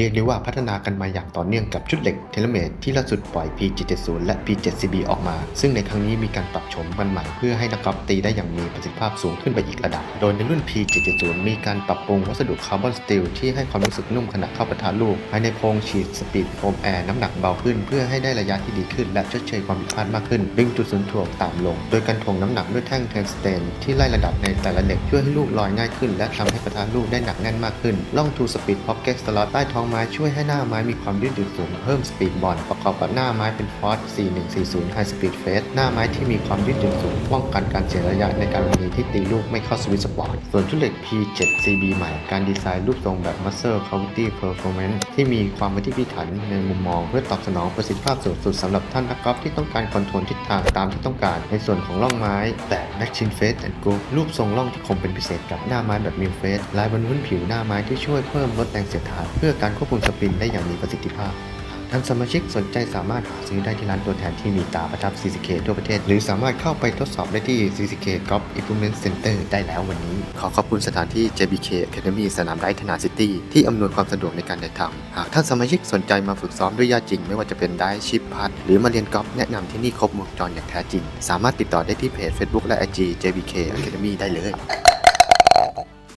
เรียกได้ว่าพัฒนากันมาอย่างต่อเนื่องกับชุดเหล็กเทเลเมตที่ล่าสุดปล่อย P770 และ P7CB ออกมา ซึ่งในครั้งนี้มีการปรับโฉมกันใหม่เพื่อให้นักกอล์ฟตีได้อย่างมีประสิทธิภาพสูงขึ้นไปอีกระดับ โดยในรุ่น P770 มีการปรับปรุงวัสดุคาร์บอนสตีลที่ให้ความรู้สึกนุ่มขณะเข้าปะทะลูกภายในโพรงฉีดสปีดโฟมแอร์น้ำหนักเบาขึ้น เพื่อให้ได้ระยะที่ดีขึ้น และชดเชยความผิดพลาดมากขึ้นดึงจุดศูนย์ถ่วงต่ำลง โดยการถ่วงน้ำหนักด้วยแท่งเทนสเตนที่ไล่ระดับในแต่ละเหล็กช่วยให้ลูกลอยง่ายขึ้น และทำให้ปะทะลูกได้หนักแน่นมากขึ้นล่องทูสปีดพ็อกเก็ตสล็อตใต้ท้องไม้ช่วยให้หน้าไม้มีความยืดหยุ่นสูงเพิ่มสปีดบอลประกอบกับหน้าไม้เป็นฟอส4140 High Speed Face หน้าไม้ที่มีความยืดหยุ่นสูงป้องกันการเสียระยะในการลงมือที่ตีลูกไม่เข้าสวิตสปอร์ตส่วนชุดเหล็ก P7CB ใหม่ การดีไซน์รูปทรงแบบ Muscle Cavity Performance ที่มีความพิถีพิถันในมุมมองเพื่อตอบสนองประสิทธิภาพสูงสุดสำหรับท่านนักกอล์ฟที่ต้องการคอนโทรลทิศทางตามที่ต้องการ ในส่วนของร่องไม้แบบ Machine Face and g o รูปทรงร่องที่คมเป็นพิเศษกับหน้าไม้แบบ Mill Face ลายบนพื้นผิวหน้าไม้ที่ช่วยเพิ่มลดแรงเสียดทานเพื่อการควบคุมสปินได้อย่างมีประสิทธิภาพท่านสมาชิกสนใจสามารถหาซื้อได้ที่ร้านตัวแทนที่มีตาประทับ CCK ทั่วประเทศ หรือสามารถเข้าไปทดสอบได้ที่ CCK Golf Improvement Center ได้แล้ววันนี้ ขอขอบคุณสถานที่ JBK Academy สนามไดธนาซิตี้ที่อำนวยความสะดวกในการเดินทางหากท่านสมาชิกสนใจมาฝึกซ้อมด้วยญาจริง ไม่ว่าจะเป็นได้ชิปพัดหรือมาเรียนกอล์ฟแนะนำที่นี่ครบวงจรอย่างแท้จริง สามารถติดต่อได้ที่เพจ Facebook และ IG JBK Academy ได้เลย